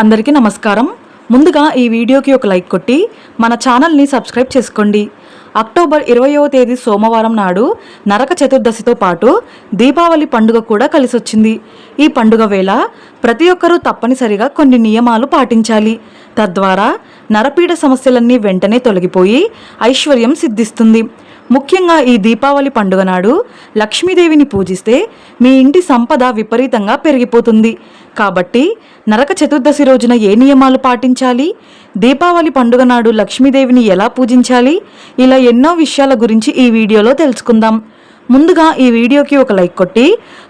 అందరికీ నమస్కారం. ముందుగా ఈ వీడియోకి ఒక లైక్ కొట్టి మన ఛానల్ని సబ్స్క్రైబ్ చేసుకోండి. అక్టోబర్ ఇరవయవ తేదీ సోమవారం నాడు నరక చతుర్దశితో పాటు దీపావళి పండుగ కూడా కలిసొచ్చింది. ఈ పండుగ వేళ ప్రతి ఒక్కరూ తప్పనిసరిగా కొన్ని నియమాలు పాటించాలి. తద్వారా నరపీడ సమస్యలన్నీ వెంటనే తొలగిపోయి ఐశ్వర్యం సిద్ధిస్తుంది. ముఖ్యంగా ఈ దీపావళి పండుగ నాడు లక్ష్మీదేవిని పూజిస్తే మీ ఇంటి సంపద విపరీతంగా పెరిగిపోతుంది. కాబట్టి నరక చతుర్దశి రోజున ఏ నియమాలు పాటించాలి? దీపావళి పండుగ నాడు లక్ష్మీదేవిని ఎలా పూజించాలి? ఇలా ఎన్నో విషయాల గురించి ఈ వీడియోలో తెలుసుకుందాం. ముందుగా ఈ వీడియోకి ఒక లైక్ కొట్టి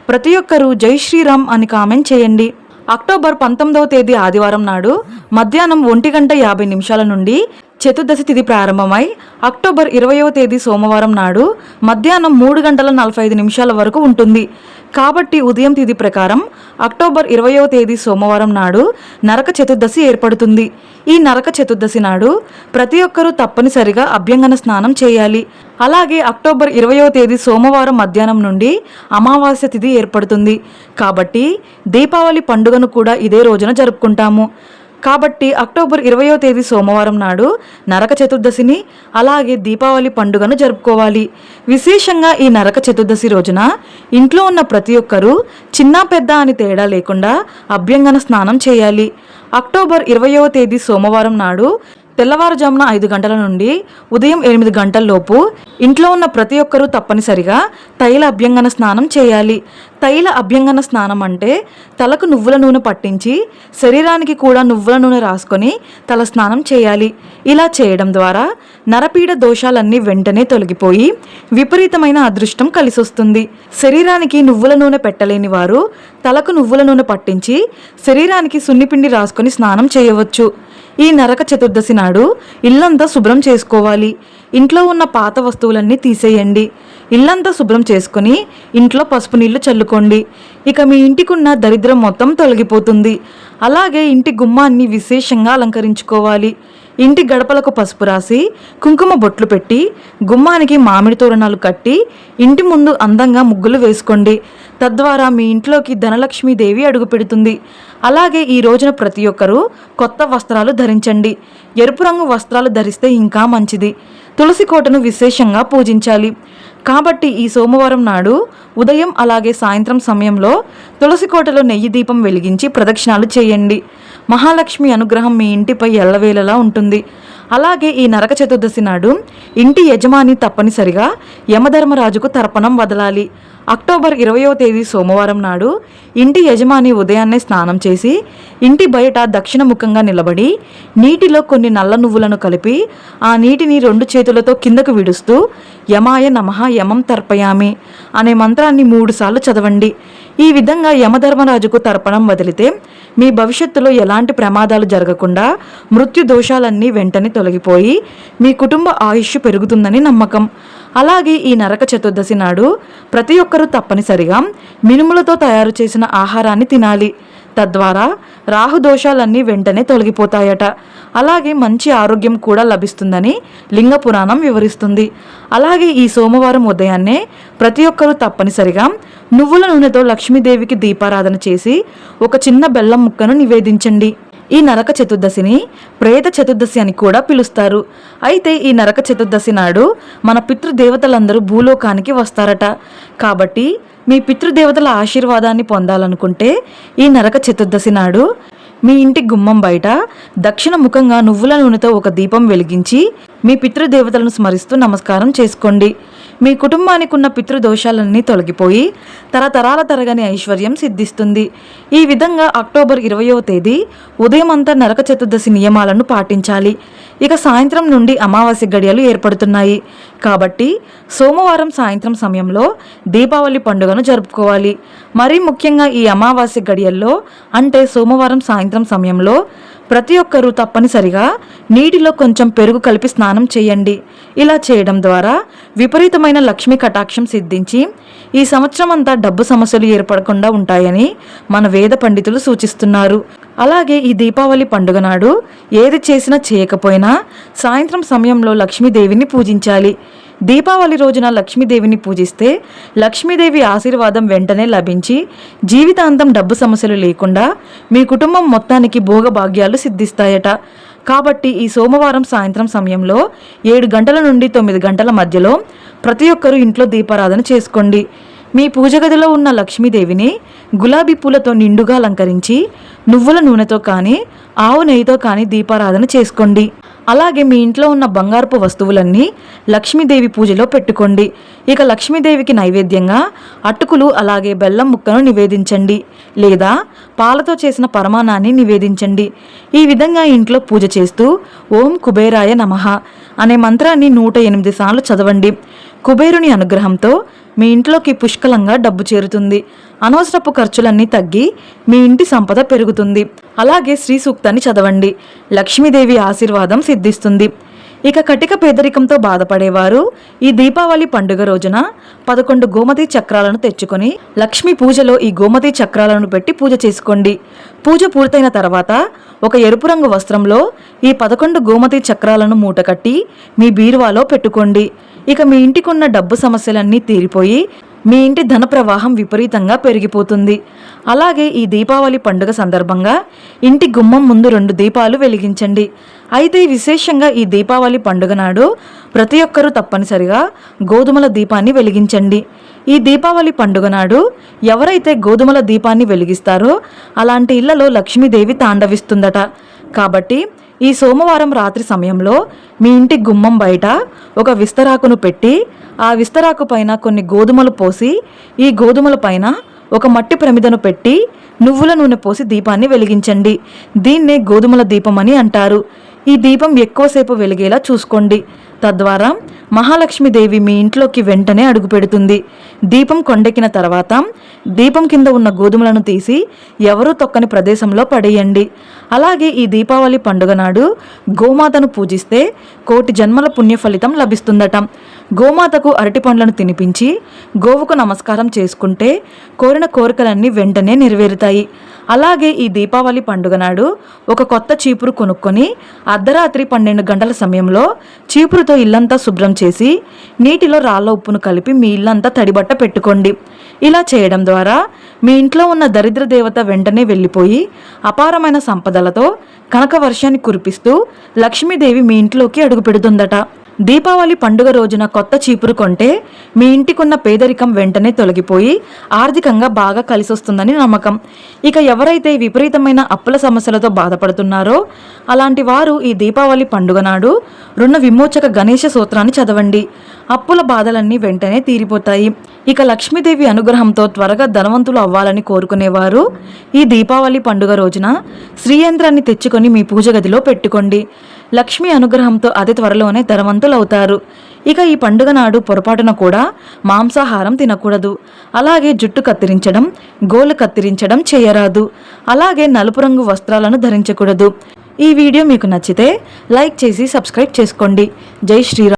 ప్రతి ఒక్కరూ జై శ్రీరామ్ అని కామెంట్ చేయండి. అక్టోబర్ పంతొమ్మిదవ తేదీ ఆదివారం నాడు మధ్యాహ్నం ఒంటి గంట యాభై నిమిషాల నుండి చతుర్దశి తిథి ప్రారంభమై అక్టోబర్ ఇరవయవ తేదీ సోమవారం నాడు మధ్యాహ్నం మూడు గంటల నలభై ఐదు నిమిషాల వరకు ఉంటుంది. కాబట్టి ఉదయం తిథి ప్రకారం అక్టోబర్ ఇరవయవ తేదీ సోమవారం నాడు నరక చతుర్దశి ఏర్పడుతుంది. ఈ నరక చతుర్దశి నాడు ప్రతి ఒక్కరూ తప్పనిసరిగా అభ్యంగన స్నానం చేయాలి. అలాగే అక్టోబర్ ఇరవయవ తేదీ సోమవారం మధ్యాహ్నం నుండి అమావాస్య తిథి ఏర్పడుతుంది. కాబట్టి దీపావళి పండుగను కూడా ఇదే రోజున జరుపుకుంటాము. కాబట్టి అక్టోబర్ ఇరవయో తేదీ సోమవారం నాడు నరక చతుర్దశిని అలాగే దీపావళి పండుగను జరుపుకోవాలి. విశేషంగా ఈ నరక చతుర్దశి రోజున ఇంట్లో ఉన్న ప్రతి ఒక్కరూ చిన్న పెద్ద అని తేడా లేకుండా అభ్యంగన స్నానం చేయాలి. అక్టోబర్ ఇరవయో తేదీ సోమవారం నాడు తెల్లవారుజామున ఐదు గంటల నుండి ఉదయం ఎనిమిది గంటల్లోపు ఇంట్లో ఉన్న ప్రతి ఒక్కరూ తప్పనిసరిగా తైల అభ్యంగన స్నానం చేయాలి. తైల అభ్యంగన స్నానం అంటే తలకు నువ్వుల నూనె పట్టించి శరీరానికి కూడా నువ్వుల నూనె రాసుకొని తల స్నానం చేయాలి. ఇలా చేయడం ద్వారా నరపీడ దోషాలన్నీ వెంటనే తొలగిపోయి విపరీతమైన అదృష్టం కలిసొస్తుంది. శరీరానికి నువ్వుల నూనె పెట్టలేని వారు తలకు నువ్వుల నూనె పట్టించి శరీరానికి సున్నిపిండి రాసుకొని స్నానం చేయవచ్చు. ఈ నరక చతుర్దశి నాడు ఇల్లంతా శుభ్రం చేసుకోవాలి. ఇంట్లో ఉన్న పాత వస్తువులన్నీ తీసేయండి. ఇల్లంతా శుభ్రం చేసుకొని ఇంట్లో పసుపు నీళ్ళు చల్లుకోండి. ఇక మీ ఇంటికున్న దరిద్రం మొత్తం తొలగిపోతుంది. అలాగే ఇంటి గుమ్మాన్ని విశేషంగా అలంకరించుకోవాలి. ఇంటి గడపలకు పసుపు రాసి కుంకుమ బొట్లు పెట్టి గుమ్మానికి మామిడి తోరణాలు కట్టి ఇంటి ముందు అందంగా ముగ్గులు వేసుకోండి. తద్వారా మీ ఇంట్లోకి ధనలక్ష్మీదేవి అడుగు పెడుతుంది. అలాగే ఈ రోజున ప్రతి ఒక్కరూ కొత్త వస్త్రాలు ధరించండి. ఎరుపు రంగు వస్త్రాలు ధరిస్తే ఇంకా మంచిది. తులసి కోటను విశేషంగా పూజించాలి. కాబట్టి ఈ సోమవారం నాడు ఉదయం అలాగే సాయంత్రం సమయంలో తులసి కోటలో నెయ్యి దీపం వెలిగించి ప్రదక్షిణాలు చేయండి. మహాలక్ష్మి అనుగ్రహం మీ ఇంటిపై ఎల్లవేళలా ఉంటుంది. అలాగే ఈ నరక చతుర్దశి నాడు ఇంటి యజమాని తప్పనిసరిగా యమధర్మరాజుకు తర్పణం వదలాలి. అక్టోబర్ ఇరవయో తేదీ సోమవారం నాడు ఇంటి యజమాని ఉదయాన్నే స్నానం చేసి ఇంటి బయట దక్షిణముఖంగా నిలబడి నీటిలో కొన్ని నల్ల నువ్వులను కలిపి ఆ నీటిని రెండు చేతులతో కిందకు విడుస్తూ యమాయ నమః యమం తర్పయామి అనే మంత్రాన్ని మూడుసార్లు చదవండి. ఈ విధంగా యమధర్మరాజుకు తర్పణం వదిలితే మీ భవిష్యత్తులో ఎలాంటి ప్రమాదాలు జరగకుండా మృత్యు దోషాలన్నీ వెంటనే తొలగిపోయి మీ కుటుంబ ఆయుష్ పెరుగుతుందని నమ్మకం. అలాగే ఈ నరక చతుర్దశి నాడు ప్రతి ఒక్కరూ తప్పనిసరిగా మినుములతో తయారు చేసిన ఆహారాన్ని తినాలి. తద్వారా రాహు దోషాలన్నీ వెంటనే తొలగిపోతాయట. అలాగే మంచి ఆరోగ్యం కూడా లభిస్తుందని లింగ పురాణం వివరిస్తుంది. అలాగే ఈ సోమవారం ఉదయాన్నే ప్రతి ఒక్కరూ తప్పనిసరిగా నువ్వుల నూనెతో లక్ష్మీదేవికి దీపారాధన చేసి ఒక చిన్న బెల్లం ముక్కను నివేదించండి. ఈ నరక చతుర్దశిని ప్రేత చతుర్దశి అని కూడా పిలుస్తారు. అయితే ఈ నరక చతుర్దశి నాడు మన పితృదేవతలందరూ భూలోకానికి వస్తారట. కాబట్టి మీ పితృదేవతల ఆశీర్వాదాన్ని పొందాలనుకుంటే ఈ నరక చతుర్దశి నాడు మీ ఇంటి గుమ్మం బయట దక్షిణ ముఖంగా నువ్వుల నూనెతో ఒక దీపం వెలిగించి మీ పితృదేవతలను స్మరిస్తూ నమస్కారం చేసుకోండి. మీ కుటుంబానికి ఉన్న పితృదోషాలన్నీ తొలగిపోయి తరతరాల తరగని ఐశ్వర్యం సిద్ధిస్తుంది. ఈ విధంగా అక్టోబర్ ఇరవయో తేదీ ఉదయం అంతా నరక చతుర్దశి నియమాలను పాటించాలి. ఇక సాయంత్రం నుండి అమావాస్య గడియలు ఏర్పడుతున్నాయి. కాబట్టి సోమవారం సాయంత్రం సమయంలో దీపావళి పండుగను జరుపుకోవాలి. మరీ ముఖ్యంగా ఈ అమావాస్య గడియల్లో అంటే సోమవారం సాయంత్రం సమయంలో ప్రతి ఒక్కరూ తప్పనిసరిగా నీటిలో కొంచెం పెరుగు కలిపి స్నానం చేయండి. ఇలా చేయడం ద్వారా విపరీతమైన లక్ష్మీ కటాక్షం సిద్ధించి ఈ సంవత్సరం అంతా డబ్బు సమస్యలు ఏర్పడకుండా ఉంటాయని మన వేద పండితులు సూచిస్తున్నారు. అలాగే ఈ దీపావళి పండుగ నాడు ఏది చేసినా చేయకపోయినా సాయంత్రం సమయంలో లక్ష్మీదేవిని పూజించాలి. దీపావళి రోజున లక్ష్మీదేవిని పూజిస్తే లక్ష్మీదేవి ఆశీర్వాదం వెంటనే లభించి జీవితాంతం డబ్బు సమస్యలు లేకుండా మీ కుటుంబం మొత్తానికి భోగభాగ్యాలు సిద్ధిస్తాయట. కాబట్టి ఈ సోమవారం సాయంత్రం సమయంలో ఏడు గంటల నుండి తొమ్మిది గంటల మధ్యలో ప్రతి ఒక్కరూ ఇంట్లో దీపారాధన చేసుకోండి. మీ పూజ గదిలో ఉన్న లక్ష్మీదేవిని గులాబీ పూలతో నిండుగా అలంకరించి నువ్వుల నూనెతో కానీ ఆవు నెయ్యితో కానీ దీపారాధన చేసుకోండి. అలాగే మీ ఇంట్లో ఉన్న బంగారపు వస్తువులన్నీ లక్ష్మీదేవి పూజలో పెట్టుకోండి. ఇక లక్ష్మీదేవికి నైవేద్యంగా అటుకులు అలాగే బెల్లం ముక్కను నివేదించండి. లేదా పాలతో చేసిన పరమాణాన్ని నివేదించండి. ఈ విధంగా ఇంట్లో పూజ చేస్తూ ఓం కుబేరాయ నమః అనే మంత్రాన్ని నూట ఎనిమిది సార్లు చదవండి. కుబేరుని అనుగ్రహంతో మీ ఇంట్లోకి పుష్కలంగా డబ్బు చేరుతుంది. అనవసరపు ఖర్చులన్నీ తగ్గి మీ ఇంటి సంపద పెరుగుతుంది. అలాగే శ్రీ సూక్తాన్ని చదవండి. లక్ష్మీదేవి ఆశీర్వాదం సిద్ధిస్తుంది. ఇక కటిక పేదరికంతో బాధపడేవారు ఈ దీపావళి పండుగ రోజున పదకొండు గోమతి చక్రాలను తెచ్చుకొని లక్ష్మీ పూజలో ఈ గోమతి చక్రాలను పెట్టి పూజ చేసుకోండి. పూజ పూర్తయిన తర్వాత ఒక ఎరుపు రంగు వస్త్రంలో ఈ పదకొండు గోమతి చక్రాలను మూటకట్టి మీ బీరువాలో పెట్టుకోండి. ఇక మీ ఇంటికి ఉన్న డబ్బు సమస్యలన్నీ తీరిపోయి మీ ఇంటి ధన ప్రవాహం విపరీతంగా పెరిగిపోతుంది. అలాగే ఈ దీపావళి పండుగ సందర్భంగా ఇంటి గుమ్మం ముందు రెండు దీపాలు వెలిగించండి. అయితే విశేషంగా ఈ దీపావళి పండుగ నాడు ప్రతి ఒక్కరూ తప్పనిసరిగా గోధుమల దీపాన్ని వెలిగించండి. ఈ దీపావళి పండుగ నాడు ఎవరైతే గోధుమల దీపాన్ని వెలిగిస్తారో అలాంటి ఇళ్ళలో లక్ష్మీదేవి తాండవిస్తుందట. కాబట్టి ఈ సోమవారం రాత్రి సమయంలో మీ ఇంటి గుమ్మం బయట ఒక విస్తరాకును పెట్టి ఆ విస్తరాకు పైన కొన్ని గోధుమలు పోసి ఈ గోధుమల పైన ఒక మట్టి ప్రమిదను పెట్టి నువ్వుల నూనె పోసి దీపాన్ని వెలిగించండి. దీన్నే గోధుమల దీపం అని అంటారు. ఈ దీపం ఎక్కువసేపు వెలిగేలా చూసుకోండి. తద్వారా మహాలక్ష్మీదేవి మీ ఇంట్లోకి వెంటనే అడుగుపెడుతుంది దీపం కొండెక్కిన తర్వాత దీపం కింద ఉన్న గోధుమలను తీసి ఎవరూ తొక్కని ప్రదేశంలో పడేయండి. అలాగే ఈ దీపావళి పండుగ నాడు గోమాతను పూజిస్తే కోటి జన్మల పుణ్య ఫలితం లభిస్తుందట. గోమాతకు అరటి పండ్లను తినిపించి గోవుకు నమస్కారం చేసుకుంటే కోరిన కోరికలన్నీ వెంటనే నెరవేరుతాయి. అలాగే ఈ దీపావళి పండుగ నాడు ఒక కొత్త చీపురు కొనుక్కొని అర్ధరాత్రి పన్నెండు గంటల సమయంలో చీపురుతో ఇల్లంతా శుభ్రం చేసి నీటిలో రాళ్ళ ఉప్పును కలిపి మీ ఇల్లంతా తడిబట్ట పెట్టుకోండి. ఇలా చేయడం ద్వారా మీ ఇంట్లో ఉన్న దరిద్ర దేవత వెంటనే వెళ్ళిపోయి అపారమైన సంపదలతో కనక వర్షాన్ని కురిపిస్తూ లక్ష్మీదేవి మీ ఇంట్లోకి అడుగుపెడుతుందట దీపావళి పండుగ రోజున కొత్త చీపురు కొంటే మీ ఇంటికున్న పేదరికం వెంటనే తొలగిపోయి ఆర్థికంగా బాగా కలిసొస్తుందని నమ్మకం. ఇక ఎవరైతే విపరీతమైన అప్పుల సమస్యలతో బాధపడుతున్నారో అలాంటి వారు ఈ దీపావళి పండుగ నాడు రుణ విమోచక గణేష సూత్రాన్ని చదవండి. అప్పుల బాధలన్నీ వెంటనే తీరిపోతాయి. ఇక లక్ష్మీదేవి అనుగ్రహంతో త్వరగా ధనవంతులు అవ్వాలని కోరుకునేవారు ఈ దీపావళి పండుగ రోజున శ్రీయంత్రాన్ని తెచ్చుకొని మీ పూజ గదిలో పెట్టుకోండి. లక్ష్మీ అనుగ్రహంతో అతి త్వరలోనే ధనవంతులవుతారు. ఇక ఈ పండుగ నాడు పొరపాటున కూడా మాంసాహారం తినకూడదు. అలాగే జుట్టు కత్తిరించడం గోలు కత్తిరించడం చేయరాదు. అలాగే నలుపు రంగు వస్త్రాలను ధరించకూడదు. ఈ వీడియో మీకు నచ్చితే లైక్ చేసి సబ్స్క్రైబ్ చేసుకోండి. జై శ్రీరామ్.